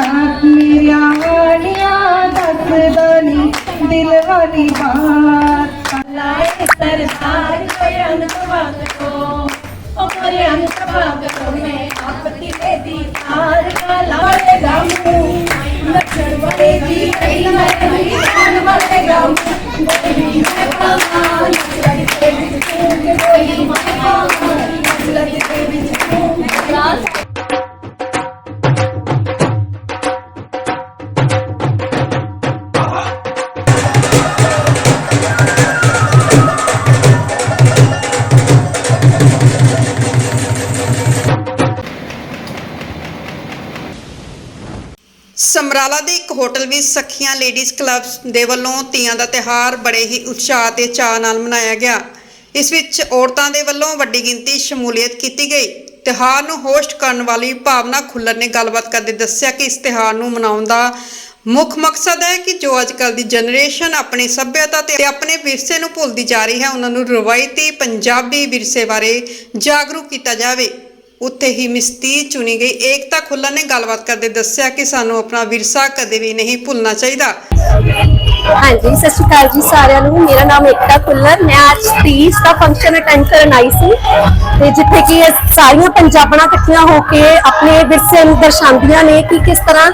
ਸਾਰੀ ਰਾਤ ਮੇਰੀਆਂ ਆਣੀਆਂ ਦੱਸਦਾ ਨੀ ਦਿਲ ਵਾਲੀ ਬਾਤ। ਲਾਏ ਸਰਦਾਰ ਕੋਇਨ ਤਵਾਗ ਕੋ ਉਹ ਕੋਇਨ ਤਵਾਗ ਕੋ ਮੈਂ ਆਪਤੀ ਦੇ ਦੀ ਤਾਰ ਕਾ ਲਾਏ ਗਾਮੂ ਨੱਚਣ ਵਾਲੇ ਹੋਟਲ ਵਿੱਚ ਸਖੀਆਂ ਲੇਡੀਜ਼ ਕਲੱਬ ਦੇ ਵੱਲੋਂ ਤੀਆਂ ਦਾ ਤਿਹਾਰ ਬੜੇ ਹੀ ਉਤਸ਼ਾਹ ਤੇ ਚਾਅ ਨਾਲ ਮਨਾਇਆ ਗਿਆ। ਇਸ ਵਿੱਚ ਔਰਤਾਂ ਦੇ ਵੱਲੋਂ ਵੱਡੀ ਗਿਣਤੀ ਸ਼ਮੂਲੀਅਤ ਕੀਤੀ ਗਈ। ਤਿਹਾਰ ਨੂੰ ਹੋਸਟ ਕਰਨ ਵਾਲੀ ਭਾਵਨਾ ਖੁੱਲਰ ਨੇ ਗੱਲਬਾਤ ਕਰਦੇ ਦੱਸਿਆ ਕਿ ਇਸ ਤਿਹਾਰ ਨੂੰ ਮਨਾਉਣ ਦਾ ਮੁੱਖ ਮਕਸਦ ਹੈ ਕਿ ਜੋ ਅੱਜਕੱਲ ਦੀ ਜਨਰੇਸ਼ਨ ਆਪਣੀ ਸੱਭਿਅਤਾ ਤੇ ਆਪਣੇ ਵਿਰਸੇ ਨੂੰ ਭੁੱਲਦੀ ਜਾ ਰਹੀ ਹੈ, ਉਹਨਾਂ ਨੂੰ ਰਵਾਇਤੀ ਪੰਜਾਬੀ ਵਿਰਸੇ ਬਾਰੇ ਜਾਗਰੂਕ ਕੀਤਾ ਜਾਵੇ। ਉੱਥੇ ਹੀ ਮਿਸਤੀ ਚੁਣੀ ਗਈ। ਏਕਤਾ ਖੁੱਲਰ ਨੇ ਗੱਲਬਾਤ ਕਰਦੇ ਦੱਸਿਆ ਕਿ ਸਾਨੂੰ ਆਪਣਾ ਵਿਰਸਾ ਕਦੇ ਵੀ ਨਹੀਂ ਭੁੱਲਣਾ ਚਾਹੀਦਾ। ਹਾਂਜੀ, ਸਤਿ ਸ਼੍ਰੀ ਅਕਾਲ ਜੀ ਸਾਰਿਆਂ ਨੂੰ। ਮੇਰਾ ਨਾਮ ਏਕਤਾ ਕੁੱਲਰ ਮੈਂ ਅੱਜ ਤੀਜ ਦਾ ਫੰਕਸ਼ਨ ਅਟੈਂਡ ਕਰਨ ਆਈ ਸੀ ਤੇ ਜਿੱਥੇ ਕਿ ਸਾਰੀਆਂ ਪੰਜਾਬਣਾਂ ਇਕੱਠੀਆਂ ਹੋ ਕੇ ਆਪਣੇ ਵਿਰਸੇ ਨੂੰ ਦਰਸਾਉਂਦੀਆਂ ਨੇ ਕਿ ਕਿਸ ਤਰ੍ਹਾਂ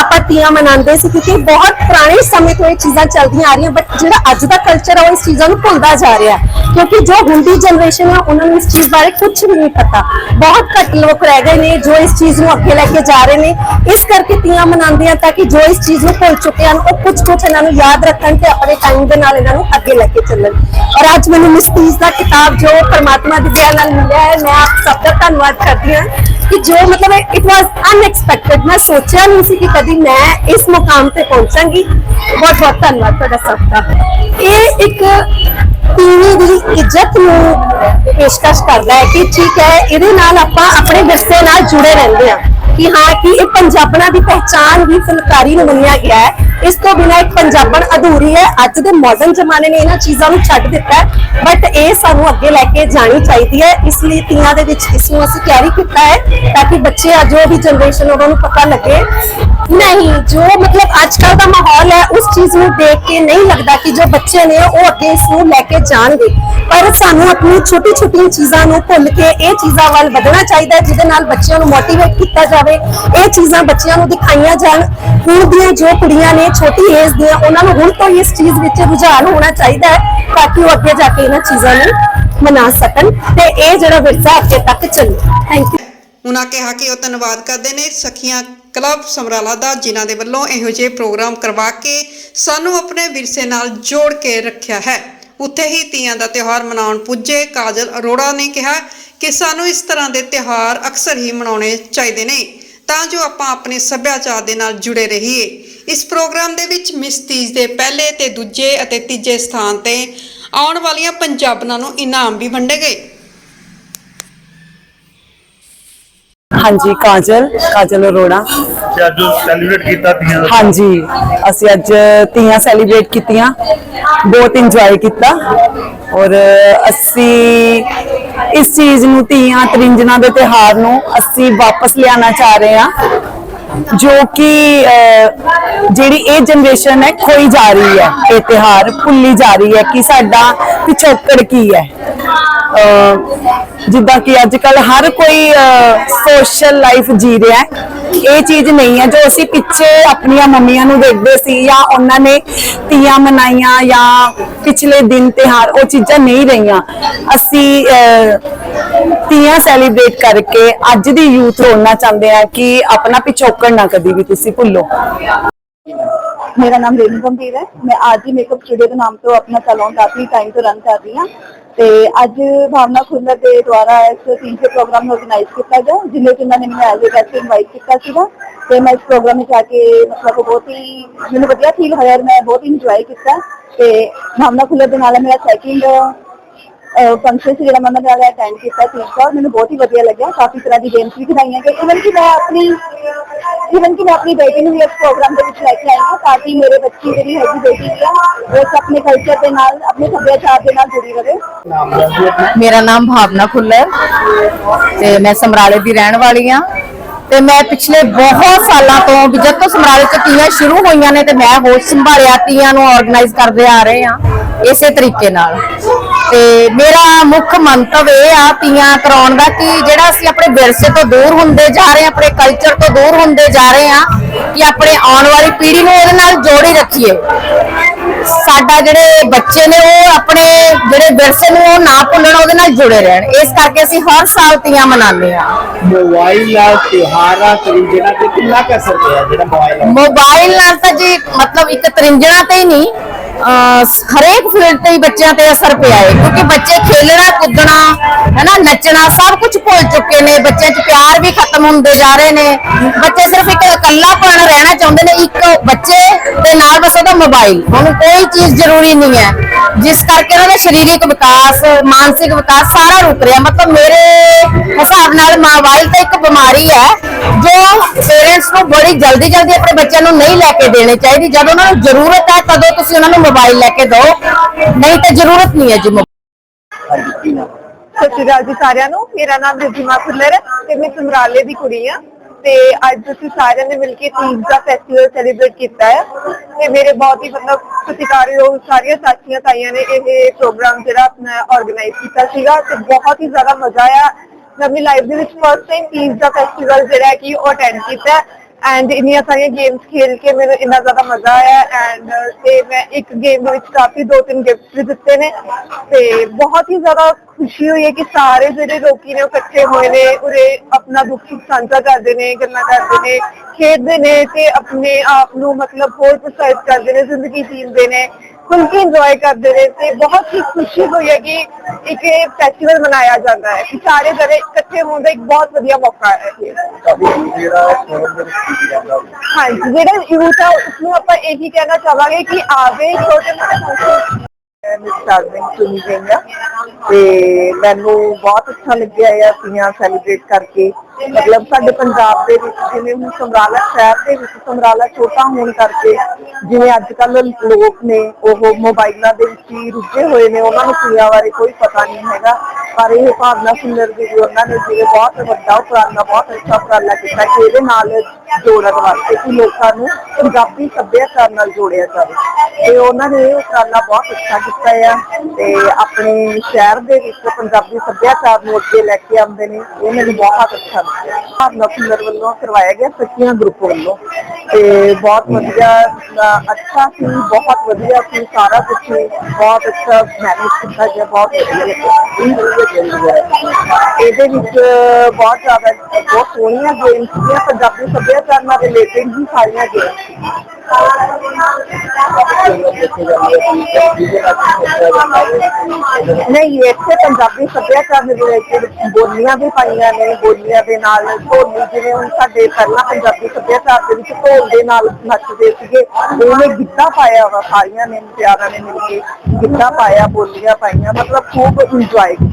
ਆਪਾਂ ਤੀਆਂ ਮਨਾਉਂਦੇ ਸੀ, ਕਿਉਂਕਿ ਬਹੁਤ ਪੁਰਾਣੇ ਸਮੇਂ ਤੋਂ ਇਹ ਚੀਜ਼ਾਂ ਚੱਲਦੀਆਂ ਆ ਰਹੀਆਂ ਬਟ ਜਿਹੜਾ ਅੱਜ ਦਾ ਕਲਚਰ ਆ, ਉਹ ਇਸ ਚੀਜ਼ਾਂ ਨੂੰ ਭੁੱਲਦਾ ਜਾ ਰਿਹਾ। ਕਿਉਂਕਿ ਜੋ ਹੁੰਦੀ ਜਨਰੇਸ਼ਨ ਆ, ਉਹਨਾਂ ਨੂੰ ਇਸ ਚੀਜ਼ ਬਾਰੇ ਕੁਝ ਵੀ ਨਹੀਂ ਪਤਾ। ਬਹੁਤ ਘੱਟ ਲੋਕ ਰਹਿ ਗਏ ਨੇ, ਜੋ ਇਸ ਚੀਜ਼ ਨੂੰ ਅੱਗੇ ਲੈ ਕੇ ਜਾ ਰਹੇ ਨੇ। ਇਸ ਕਰਕੇ ਤੀਆਂ ਮਨਾਉਂਦੇ ਆ ਤਾਂ ਕਿ ਜੋ ਇਸ ਚੀਜ਼ ਨੂੰ ਭੁੱਲ ਚੁੱਕੇ ਹਨ, ਉਹ ਕੁਝ ਕੁਝ ਇਹਨਾਂ ਨੂੰ ਯਾਦ ਰੱਖਣ ਤੇ ਆਪਣੇ ਟਾਈਮ ਦੇ ਨਾਲ ਇਹਨਾਂ ਨੂੰ ਅੱਗੇ ਲੈ ਕੇ ਚੱਲਣ। ਔਰ ਅੱਜ ਮੈਨੂੰ ਮਿਸ ਦਾ ਕਿਤਾਬ ਜੋ ਪਰਮਾਤਮਾ ਦੀ ਦਇਆ ਨਾਲ ਮਿਲਿਆ ਹੈ, ਮੈਂ ਆਪ ਸਭ ਦਾ ਧੰਨਵਾਦ ਕਰਦੀ ਹਾਂ ਕਿ ਜੋ ਮਤਲਬ ਇਟ ਵਾਸ ਅਨਐਕਸਪੈਕਟਡ ਮੈਂ ਸੋਚਿਆ ਨਹੀਂ ਸੀ ਕਿ ਕਦੀ ਮੈਂ ਇਸ ਮੁਕਾਮ ਤੇ ਪਹੁੰਚਾਂਗੀ। ਬਹੁਤ ਬਹੁਤ ਧੰਨਵਾਦ ਤੁਹਾਡਾ ਸਭ ਦਾ। ਇਹ ਇੱਕ ਤੀਵੀਂ ਦੀ ਇੱਜ਼ਤ ਨੂੰ ਪੇਸ਼ਕਸ਼ ਕਰਦਾ ਹੈ ਕਿ ਠੀਕ ਹੈ, ਇਹਦੇ ਨਾਲ ਆਪਾਂ ਆਪਣੇ ਵਿਰਸੇ ਨਾਲ ਜੁੜੇ ਰਹਿੰਦੇ ਹਾਂ। ਕਿ ਹਾਂ, ਕਿ ਇਹ ਪੰਜਾਬਣਾਂ ਦੀ ਪਹਿਚਾਨ ਵੀ ਫੁਲਕਾਰੀ ਨੂੰ ਮੰਨਿਆ ਗਿਆ ਹੈ। ਇਸ ਤੋਂ ਬਿਨਾਂ ਇੱਕ ਪੰਜਾਬਣ ਅਧੂਰੀ ਹੈ। ਅੱਜ ਦੇ ਮਾਡਰਨ ਜ਼ਮਾਨੇ ਨੇ ਇਹਨਾਂ ਚੀਜ਼ਾਂ ਨੂੰ ਛੱਡ ਦਿੱਤਾ ਬਟ ਇਹ ਸਾਨੂੰ ਅੱਗੇ ਲੈ ਕੇ ਜਾਣੀ ਚਾਹੀਦੀ ਹੈ। ਇਸ ਲਈ ਤੀਆਂ ਦੇ ਵਿੱਚ ਇਸ ਨੂੰ ਅਸੀਂ ਕੈਰੀ ਕੀਤਾ ਹੈ ਤਾਂ ਕਿ ਬੱਚੇ ਆ ਜੋ ਵੀ ਜਨਰੇਸ਼ਨ ਉਹਨਾਂ ਨੂੰ ਪਤਾ ਲੱਗੇ। ਨਹੀਂ, ਜੋ ਮਤਲਬ ਅੱਜ ਕੱਲ ਦਾ ਮਾਹੌਲ ਹੈ, ਉਸ ਚੀਜ਼ ਨੂੰ ਦੇਖ ਕੇ ਨਹੀਂ ਲੱਗਦਾ ਕਿ ਜੋ ਬੱਚੇ ਨੇ ਉਹ ਅੱਗੇ ਇਸ ਨੂੰ ਲੈ ਕੇ ਜਾਣਗੇ। ਪਰ ਸਾਨੂੰ ਆਪਣੀ ਛੋਟੀ ਛੋਟੀਆਂ ਚੀਜ਼ਾਂ ਨੂੰ ਭੁੱਲ ਕੇ ਇਹ ਚੀਜ਼ਾਂ ਵੱਲ ਵਧਣਾ ਚਾਹੀਦਾ ਜਿਹਦੇ ਨਾਲ ਬੱਚਿਆਂ ਨੂੰ ਮੋਟੀਵੇਟ ਕੀਤਾ ਜਾਵੇ। ਇਹ ਚੀਜ਼ਾਂ ਬੱਚਿਆਂ ਨੂੰ ਦਿਖਾਈਆਂ ਜਾਣ। ਹੁਣ ਦੀਆਂ ਜੋ ਕੁੜੀਆਂ ਨੇ, ਛੋਟੀ ਏਜ ਦੀਆਂ, ਉਹਨਾਂ ਨੂੰ ਹੁਣ ਤੋਂ ਇਸ ਚੀਜ਼ ਵਿੱਚ ਰੁਝਾਨ ਹੋਣਾ ਚਾਹੀਦਾ ਹੈ ਤਾਂ ਕਿ ਉਹ ਅੱਗੇ ਜਾ ਕੇ ਇਹਨਾਂ ਚੀਜ਼ਾਂ ਨੂੰ ਮਨਾ ਸਕਣ ਤੇ ਇਹ ਜਿਹੜਾ ਵਿਰਸਾ ਅੱਗੇ ਤੱਕ ਚੱਲੇ। ਥੈਂਕ ਯੂ ਉਹਨਾਂ ਕਿਹਾ ਕਿ ਉਹ ਧੰਨਵਾਦ ਕਰਦੇ ਨੇ ਸਖੀਆਂ ਕਲੱਬ ਸਮਰਾਲਾ ਦਾ, ਜਿਨ੍ਹਾਂ ਦੇ ਵੱਲੋਂ ਇਹੋ ਜਿਹੇ ਪ੍ਰੋਗਰਾਮ ਕਰਵਾ ਕੇ ਸਾਨੂੰ ਆਪਣੇ ਵਿਰਸੇ ਨਾਲ ਜੋੜ ਕੇ ਰੱਖਿਆ ਹੈ। ਉੱਥੇ ਹੀ ਤੀਆਂ ਦਾ ਤਿਉਹਾਰ ਮਨਾਉਣ ਪੁੱਜੇ ਕਾਜਲ ਅਰੋੜਾ ਨੇ ਕਿਹਾ ਕਿ ਸਾਨੂੰ ਇਸ ਤਰ੍ਹਾਂ ਦੇ ਤਿਉਹਾਰ ਅਕਸਰ ਹੀ ਮਨਾਉਣੇ ਚਾਹੀਦੇ ਨੇ, ਤਾਂ ਜੋ ਆਪਾਂ ਆਪਣੇ ਸੱਭਿਆਚਾਰ ਦੇ ਨਾਲ ਜੁੜੇ ਰਹੀਏ। ਇਸ ਪ੍ਰੋਗਰਾਮ ਦੇ ਵਿੱਚ ਮਿਸ ਤੀਜ ਦੇ ਪਹਿਲੇ ਤੇ ਦੂਜੇ ਅਤੇ ਤੀਜੇ ਸਥਾਨ ਤੇ ਆਉਣ ਵਾਲੀਆਂ ਪੰਜਾਬਣਾਂ ਨੂੰ ਇਨਾਮ ਵੀ ਵੰਡੇ ਗਏ। ਹਾਂਜੀ ਕਾਜਲ ਕਾਜਲ ਅਰੋੜਾ। ਤੇ ਅੱਜ ਸੈਲੀਬ੍ਰੇਟ ਕੀਤਾ ਤੀਆਂ ਦਾ ਹਾਂਜੀ ਅਸੀਂ ਅੱਜ ਤੀਆਂ ਸੈਲੀਬ੍ਰੇਟ ਕੀਤੀਆਂ। ਬਹੁਤ ਇੰਜੋਏ ਕੀਤਾ। ਔਰ ਅਸੀਂ ਇਸ ਚੀਜ਼ ਨੂੰ ਤੀਆਂ ਤਰਿੰਜਣਾ ਦੇ ਤਿਹਾਰ ਨੂੰ ਅਸੀਂ ਵਾਪਸ ਲਿਆਉਣਾ ਚਾਹ ਰਹੇ ਹਾਂ ਜੋ ਕਿ ਜਿਹੜੀ ਇਹ ਜਨਰੇਸ਼ਨ ਹੈ ਖੋਈ ਜਾ ਰਹੀ ਹੈ। ਇਹ ਤਿਹਾਰ ਭੁੱਲੀ ਜਾ ਰਹੀ ਹੈ ਕਿ ਸਾਡਾ ਪਿਛੋਕੜ ਕੀ ਹੈ। ਜਿੱਦਾਂ ਕਿ ਅੱਜ ਕੱਲ ਹਰ ਕੋਈ ਸੋਸ਼ਲ ਲਾਈਫ ਜੀ ਰਿਹਾ ਹੈ। ਇਹ ਚੀਜ਼ ਨਹੀਂ ਹੈ, ਜੋ ਅਸੀਂ ਪਿੱਛੇ ਆਪਣੀਆਂ ਮੰਮੀਆਂ ਨੂੰ ਦੇਖਦੇ ਸੀ ਜਾਂ ਉਹਨਾਂ ਨੇ ਤੀਆਂ ਮਨਾਈਆਂ ਜਾਂ ਪਿਛਲੇ ਦਿਨ ਤਿਹਾਰ ਉਹ ਚੀਜ਼ਾਂ ਨਹੀਂ ਰਹੀਆਂ। ਅਸੀਂ ਤੀਆਂ ਸੈਲੀਬ੍ਰੇਟ ਕਰਕੇ ਅੱਜ ਦੀ ਯੂਥ ਨੂੰ ਹੋਣਾ ਚਾਹੁੰਦੇ ਆ ਕਿ ਆਪਣਾ ਪਿਛੋਕੜ ਨਾ ਕਦੀ ਵੀ ਤੁਸੀਂ ਭੁੱਲੋ। ਮੇਰਾ ਨਾਮ ਰੇਨੂ ਗੰਭੀਰ ਹੈ। ਮੈਂ ਅੱਜ ਹੀ ਮੇਕਅਪ ਸਟੂਡੀਓ ਦੇ ਨਾਮ ਤੋਂ ਆਪਣਾ ਸੈਲੂਨ ਕਾਫੀ ਟਾਈਮ ਤੋਂ ਰਨ ਕਰ ਰਹੀ ਹਾਂ। ਤੇ ਅੱਜ ਭਾਵਨਾ ਖੁੱਲਰ ਦੇ ਦੁਆਰਾ ਇਸ ਤੀਨ ਦੇ ਪ੍ਰੋਗਰਾਮ ਨੂੰ ਆਰਗੇਨਾਈਜ਼ ਕੀਤਾ ਗਿਆ, ਜਿੰਨੇ ਕਿ ਉਹਨਾਂ ਨੇ ਮੈਨੂੰ ਐਜ਼ ਅ ਗੈਸਟ ਇਨਵਾਈਟ ਕੀਤਾ ਸੀਗਾ, ਤੇ ਮੈਂ ਇਸ ਪ੍ਰੋਗਰਾਮ ਵਿੱਚ ਆ ਕੇ ਮਤਲਬ ਬਹੁਤ ਹੀ, ਮੈਨੂੰ ਵਧੀਆ ਫੀਲ ਹੋਇਆ ਮੈਂ ਬਹੁਤ ਇੰਜੋਏ ਕੀਤਾ, ਤੇ ਭਾਵਨਾ ਖੁੱਲਰ ਦੇ ਨਾਲ ਮੇਰਾ ਸੈਕਿੰਡ ਫੰਕਸ਼ਨ ਸੀ ਜਿਹੜਾ ਮੈਂ ਉਹਨਾਂ ਨਾਲ ਅਟੈਂਡ ਕੀਤਾ ਸੀ ਔਰ ਮੈਨੂੰ ਬਹੁਤ ਹੀ ਵਧੀਆ ਲੱਗਿਆ। ਕਾਫੀ ਤਰ੍ਹਾਂ ਦੀ ਗੇਮਸ ਵੀ ਖਿਡਾਈਆਂ ਗਈਆਂ। ਇਵਨ ਕਿ ਮੈਂ ਆਪਣੀ ਇਵਨ ਕਿ ਮੈਂ ਆਪਣੀ ਬੇਟੀ ਨੂੰ ਵੀ ਇਸ ਪ੍ਰੋਗਰਾਮ ਦੇ ਵਿੱਚ ਲੈ ਕੇ ਆਈ ਹਾਂ, ਤਾਂ ਕਿ ਮੇਰੇ ਬੱਚੀ ਜਿਹੜੀ ਹੈਗੀ ਬੇਟੀ ਹੈ ਉਹ ਆਪਣੇ ਕਲਚਰ ਦੇ ਨਾਲ, ਆਪਣੇ ਸੱਭਿਆਚਾਰ ਦੇ ਨਾਲ ਜੁੜੀ ਰਹੇ ਮੇਰਾ ਨਾਮ ਭਾਵਨਾ ਖੁੱਲਰ ਤੇ ਮੈਂ ਸਮਰਾਲੇ ਦੀ ਰਹਿਣ ਵਾਲੀ ਆ ਤੇ ਮੈਂ ਪਿਛਲੇ ਬਹੁਤ ਸਾਲਾਂ ਤੋਂ ਜਦ ਤੋਂ ਸਮਰਾਲੇ ਚ ਤੀਆਂ ਸ਼ੁਰੂ ਹੋਈਆਂ ਨੇ ਤੇ ਮੈਂ ਹੋਸ਼ ਸੰਭਾਲਿਆ, ਤੀਆਂ ਨੂੰ ਆਰਗੇਨਾਈਜ਼ ਕਰਦੇ ਆ ਰਹੇ ਹਾਂ ਇਸੇ ਤਰੀਕੇ ਨਾਲ। ਤੇ ਮੇਰਾ ਮੁੱਖ ਮੰਤਵ ਇਹ ਆ ਤੀਆਂ ਕਰਾਉਣ ਦਾ ਕਿ ਜਿਹੜਾ ਅਸੀਂ ਆਪਣੇ ਵਿਰਸੇ ਤੋਂ ਦੂਰ ਹੁੰਦੇ ਜਾ ਰਹੇ ਆ ਆਪਣੇ ਕਲਚਰ ਤੋਂ ਦੂਰ ਹੁੰਦੇ ਜਾ ਰਹੇ ਆ ਕਿ ਆਪਣੇ ਆਉਣ ਵਾਲੀ ਪੀੜ੍ਹੀ ਨੂੰ ਉਹਦੇ ਨਾਲ ਜੋੜੀ ਰੱਖੀਏ। ਸਾਡਾ ਜਿਹੜੇ ਬੱਚੇ ਨੇ ਉਹ ਆਪਣੇ ਜਿਹੜੇ ਵਿਰਸੇ ਨੂੰ ਉਹ ਨਾ ਭੁੱਲਣ ਉਹਦੇ ਨਾਲ ਜੁੜੇ ਰਹਿਣ। ਇਸ ਕਰਕੇ ਅਸੀਂ ਹਰ ਸਾਲ ਤੀਆਂ ਮਨਾਉਂਦੇ ਆ ਮੋਬਾਈਲ ਨਾਲ ਤਿਉਹਾਰਾਂ ਤਰੀਜਣਾ ਤੇ ਕਿੰਨਾ ਕੁ ਅਸਰ ਪਿਆ ਜਿਹੜਾ ਮੋਬਾਈਲ ਮੋਬਾਈਲ ਨਾਲ ਤਾਂ ਜੀ ਮਤਲਬ ਇੱਕ ਤਰਿੰਜਣਾ ਤੇ ਹੀ ਨਹੀਂ ਹਰੇਕ ਫੀਲਡ ਤੇ ਹੀ ਬੱਚਿਆਂ ਤੇ ਅਸਰ ਪਿਆ ਹੈ ਕਿਉਂਕਿ ਬੱਚੇ ਖੇਲਣਾ, ਕੁੱਦਣਾ, ਹੈਨਾ, ਨੱਚਣਾ, ਸਭ ਕੁਝ ਭੁੱਲ ਚੁੱਕੇ ਨੇ, ਬੱਚਿਆਂ 'ਚ ਪਿਆਰ ਵੀ ਖਤਮ ਹੁੰਦੇ ਜਾ ਰਹੇ ਨੇ। ਬੱਚੇ ਸਿਰਫ ਇੱਕ ਇਕੱਲਾਪਣ ਰਹਿਣਾ ਚਾਹੁੰਦੇ ਨੇ, ਇੱਕ ਬੱਚੇ ਤੇ ਨਾਲ ਬਸ ਉਹਦਾ ਮੋਬਾਈਲ ਉਹਨੂੰ ਕੋਈ ਚੀਜ਼ ਜ਼ਰੂਰੀ ਨਹੀਂ ਹੈ। ਜਿਸ ਕਰਕੇ ਉਹਨਾਂ ਦਾ ਸਰੀਰਕ ਵਿਕਾਸ, ਮਾਨਸਿਕ ਵਿਕਾਸ ਸਾਰਾ ਰੁਕ ਰਿਹਾ। ਮਤਲਬ ਮੇਰੇ ਹਿਸਾਬ ਨਾਲ ਮੋਬਾਈਲ ਤਾਂ ਇੱਕ ਬਿਮਾਰੀ ਹੈ ਜੋ ਪੇਰੈਂਟਸ ਨੂੰ ਬੜੀ ਜਲਦੀ ਜਲਦੀ ਆਪਣੇ ਬੱਚਿਆਂ ਨੂੰ ਨਹੀਂ ਲੈ ਕੇ ਦੇਣੀ ਚਾਹੀਦੀ, ਜਦ ਉਹਨਾਂ ਨੂੰ ਜ਼ਰੂਰਤ ਹੈ ਤਦੋਂ ਤੁਸੀਂ ਉਹਨਾਂ ਨੂੰ ਮੋਬਾਈਲ ਲੈ ਕੇ ਦਿਓ। ਨਹੀਂ ਤਾਂ ਜ਼ਰੂਰਤ ਨਹੀਂ ਹੈ ਜੀ ਸਤਿ ਸ਼੍ਰੀ ਅਕਾਲ ਜੀ ਸਾਰਿਆਂ ਨੂੰ। ਮੇਰਾ ਨਾਮ ਰਿਧਿਮਾ ਖੁੱਲਰ ਹੈ ਤੇ ਮੈਂ ਸਮਰਾਲੇ ਦੀ ਕੁੜੀ ਆ ਤੇ ਅੱਜ ਅਸੀਂ ਸਾਰਿਆਂ ਨੇ ਮਿਲ ਕੇ ਤੀਜ ਦਾ ਫੈਸਟੀਵਲ ਸੈਲੀਬ੍ਰੇਟ ਕੀਤਾ ਹੈ। ਤੇ ਮੇਰੇ ਬਹੁਤ ਹੀ ਮਤਲਬ ਸਤਿਕਾਰਯੋਗ ਸਾਰੀਆਂ ਸਾਥੀਆਂ ਤਾਈਆਂ ਨੇ ਇਹ ਪ੍ਰੋਗਰਾਮ ਜਿਹੜਾ ਆਪਣਾ ਆਰਗੇਨਾਈਜ਼ ਕੀਤਾ ਸੀਗਾ ਤੇ ਬਹੁਤ ਹੀ ਜ਼ਿਆਦਾ ਮਜ਼ਾ ਆਇਆ। ਮੈਂ ਆਪਣੀ ਲਾਈਫ ਦੇ ਵਿੱਚ ਫਸਟ ਟਾਈਮ ਤੀਜ ਦਾ ਫੈਸਟੀਵਲ ਜਿਹੜਾ ਕਿ ਉਹ ਅਟੈਂਡ ਕੀਤਾ ਐਂਡ ਇੰਨੀਆਂ ਸਾਰੀਆਂ ਗੇਮਸ ਖੇਲ ਕੇ ਮੈਨੂੰ ਇੰਨਾ ਜ਼ਿਆਦਾ ਮਜ਼ਾ ਆਇਆ ਐਂਡ ਤੇ ਮੈਂ ਇੱਕ ਗੇਮ ਵਿੱਚ ਕਾਫੀ ਦੋ ਤਿੰਨ ਗਿਫਟ ਵੀ ਦਿੱਤੇ ਨੇ। ਤੇ ਬਹੁਤ ਹੀ ਜ਼ਿਆਦਾ ਖੁਸ਼ੀ ਹੋਈ ਹੈ ਕਿ ਸਾਰੇ ਜਿਹੜੇ ਲੋਕੀ ਨੇ ਉਹ ਇਕੱਠੇ ਹੋਏ ਨੇ, ਉਰੇ ਆਪਣਾ ਦੁੱਖ ਸੁੱਖ ਸਾਂਝਾ ਕਰਦੇ ਨੇ, ਗੱਲਾਂ ਕਰਦੇ ਨੇ, ਖੇਡਦੇ ਨੇ ਤੇ ਆਪਣੇ ਆਪ ਨੂੰ ਮਤਲਬ ਹੋਰ ਪ੍ਰੋਤਸਾਹਿਤ ਕਰਦੇ ਨੇ, ਜ਼ਿੰਦਗੀ ਜੀਂਦੇ ਨੇ। ਖੁੱਲ ਕੇ ਇੰਜੋਏ ਕਰਦੇ ਨੇ ਤੇ ਬਹੁਤ ਹੀ ਖੁਸ਼ੀ ਹੋਈ ਹੈ ਕਿ ਇੱਕ ਇਹ ਫੈਸਟੀਵਲ ਮਨਾਇਆ ਜਾਂਦਾ ਹੈ ਕਿ ਸਾਰੇ ਜਣੇ ਇਕੱਠੇ ਹੋਣ ਦਾ ਇੱਕ ਬਹੁਤ ਵਧੀਆ ਮੌਕਾ ਹੈ ਇਹ ਜਿਹੜਾ ਫੋਨ ਦੇ ਵਿੱਚ ਕੀ ਜਾਂਦਾ ਹਾਂਜੀ ਜਿਹੜਾ ਯੂਥ ਹੈ ਉਸਨੂੰ ਆਪਾਂ ਇਹੀ ਕਹਿਣਾ ਚਾਹਾਂਗੇ ਕਿ ਆਵੇ ਛੋਟੇ ਮੋਟੇ ਫੰਕਸ਼ਨ ਮਿਸ ਚਾਰਜਿੰਗ ਗਈ ਆ ਤੇ ਮੈਨੂੰ ਬਹੁਤ ਅੱਛਾ ਲੱਗਿਆ ਇਹ ਤੀਆਂ ਸੈਲੀਬ੍ਰੇਟ ਕਰਕੇ। ਮਤਲਬ ਸਾਡੇ ਪੰਜਾਬ ਦੇ ਵਿੱਚ ਜਿਵੇਂ ਹੁਣ ਸਮਰਾਲਾ ਸ਼ਹਿਰ ਦੇ ਵਿੱਚ ਸਮਰਾਲਾ ਛੋਟਾ ਹੋਣ ਕਰਕੇ ਜਿਵੇਂ ਅੱਜ ਕੱਲ ਲੋਕ ਨੇ, ਉਹ ਮੋਬਾਈਲਾਂ ਦੇ ਵਿੱਚ ਹੀ ਰੁੱਝੇ ਹੋਏ ਨੇ, ਉਹਨਾਂ ਨੂੰ ਤੀਆਂ ਬਾਰੇ ਕੋਈ ਪਤਾ ਨਹੀਂ ਹੈਗਾ। ਪਰ ਇਹ ਭਾਵਨਾ ਸੁੰਦਰ ਜੀ ਉਹਨਾਂ ਨੇ ਜਿਵੇਂ ਬਹੁਤ ਵੱਡਾ ਉਪਰਾਲਾ, ਬਹੁਤ ਅੱਛਾ ਉਪਰਾਲਾ ਕੀਤਾ ਕਿ ਇਹਦੇ ਨਾਲ ਜੋੜਨ ਵਾਸਤੇ ਕਿ ਲੋਕਾਂ ਨੂੰ ਪੰਜਾਬੀ ਸੱਭਿਆਚਾਰ ਨਾਲ ਜੋੜਿਆ ਜਾਵੇ। ਤੇ ਉਹਨਾਂ ਨੇ ਇਹ ਉਪਰਾਲਾ ਬਹੁਤ ਅੱਛਾ ਕੀਤਾ ਆ ਤੇ ਆਪਣੇ ਸ਼ਹਿਰ ਦੇ ਵਿੱਚ ਪੰਜਾਬੀ ਸੱਭਿਆਚਾਰ ਨੂੰ ਅੱਗੇ ਲੈ ਕੇ ਆਉਂਦੇ ਨੇ, ਇਹ ਮੈਨੂੰ ਬਹੁਤ ਅੱਛਾ ਲੱਗਿਆ। ਭਾਵਨਾ ਸੁੰਦਰ ਵੱਲੋਂ ਕਰਵਾਇਆ ਗਿਆ ਸੱਚੀਆਂ ਗਰੁੱਪ ਵੱਲੋਂ। ਤੇ ਬਹੁਤ ਵਧੀਆ ਅੱਛਾ ਸੀ, ਬਹੁਤ ਵਧੀਆ ਸੀ, ਸਾਰਾ ਕੁਝ ਬਹੁਤ ਅੱਛਾ ਮੈਨੇਜ ਕੀਤਾ ਗਿਆ, ਬਹੁਤ ਵਧੀਆ ਲੱਗਿਆ ਇਹਦੇ ਵਿੱਚ ਬਹੁਤ ਜ਼ਿਆਦਾ, ਬਹੁਤ ਸੋਹਣੀਆਂ ਗੇਮਸ ਸੀਗੀਆਂ, ਪੰਜਾਬੀ ਸੱਭਿਆਚਾਰ ਨਾਲ ਰਿਲੇਟਡ ਹੀ ਸਾਰੀਆਂ ਗੇਮਸ ਨਹੀਂ ਇੱਥੇ ਪੰਜਾਬੀ ਸੱਭਿਆਚਾਰ ਦੇ ਰਿਲੇਟਡ ਬੋਲੀਆਂ ਵੀ ਪਾਈਆਂ ਨੇ ਬੋਲੀਆਂ ਦੇ ਨਾਲ ਢੋਲੀ ਜਿਵੇਂ ਹੁਣ ਸਾਡੇ ਪਹਿਲਾਂ ਪੰਜਾਬੀ ਸੱਭਿਆਚਾਰ ਦੇ ਵਿੱਚ ਢੋਲ ਦੇ ਨਾਲ ਨੱਚਦੇ ਸੀਗੇ, ਉਹਨੇ ਗਿੱਧਾ ਪਾਇਆ ਵਾ, ਸਾਰੀਆਂ ਨੇ ਮੁਟਿਆਰਾਂ ਨੇ ਮਿਲ ਕੇ ਗਿੱਧਾ ਪਾਇਆ, ਬੋਲੀਆਂ ਪਾਈਆਂ, ਮਤਲਬ ਖੂਬ ਇੰਜੋਏ ਕੀਤਾ।